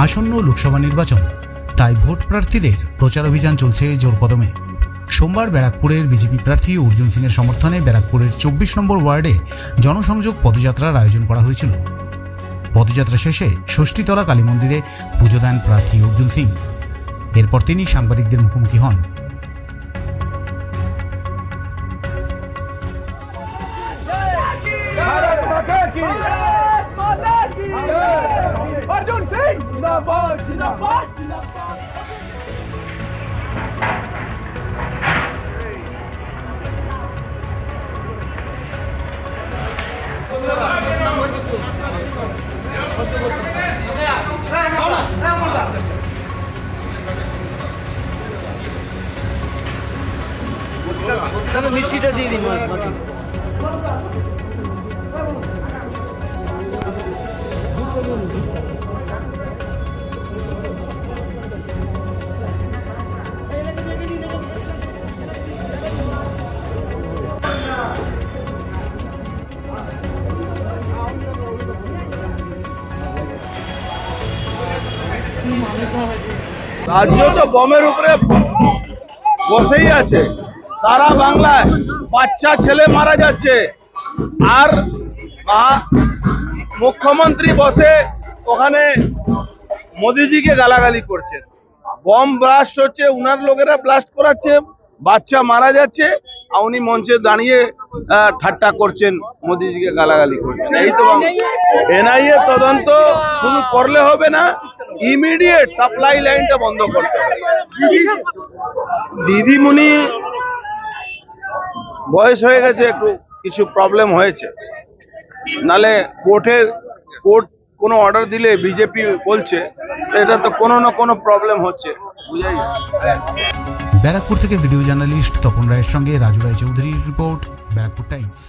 আসন্ন লোকসভা নির্বাচন তাই ভোট প্রার্থীদের প্রচার অভিযান চলছে জোর কদমে সোমবার ব্যারাকপুরের বিজেপি প্রার্থী অর্জুন সিংয়ের সমর্থনে ব্যারাকপুরের চব্বিশ নম্বর ওয়ার্ডে জনসংযোগ পদযাত্রার আয়োজন করা হয়েছিল পদযাত্রা শেষে ষষ্ঠীতলা কালী মন্দিরে পুজো দেন প্রার্থী অর্জুন সিং এরপর তিনি সাংবাদিকদের মুখোমুখি হন भारत माता की भारत माता की অর্জুন সিং জিন্দাবাদ জিন্দাবাদ জিন্দাবাদ মিষ্টিটা দিয়ে দিন রাজ্য তো বমের উপরে বসেই আছে। সারা বাংলায় বাচ্চা, ছেলে মারা যাচ্ছে। আর মুখ্যমন্ত্রী বসে ওখানে মোদিজিকে গালাগালি করছেন। বম ব্লাস্ট হচ্ছে, উনার লোকেরা ব্লাস্ট করাচ্ছে, বাচ্চা মারা যাচ্ছে, আর উনি মঞ্চে দাঁড়িয়ে ঠাট্টা করছেন, মোদিজিকে গালাগালি করছেন। এই তো এনআইএ তদন্ত শুধু করলে হবে না ইমিডিয়েট সাপ্লাই লাইনটা বন্ধ করতে হবে। দিদিমণি বয়স হয়ে গেছে, একটু কিছু প্রবলেম হয়েছে। নালে কোর্টের, কোর্ট কোনো অর্ডার দিলে বিজেপি বলছে এটা তো কোনো না কোনো প্রবলেম হচ্ছে। বুঝাই। ব্যারাকপুর থেকে ভিডিও জার্নালিস্ট তপন রায়ের সঙ্গে রাজু রায় চৌধুরীর রিপোর্ট ব্যারাকপুর টাইমস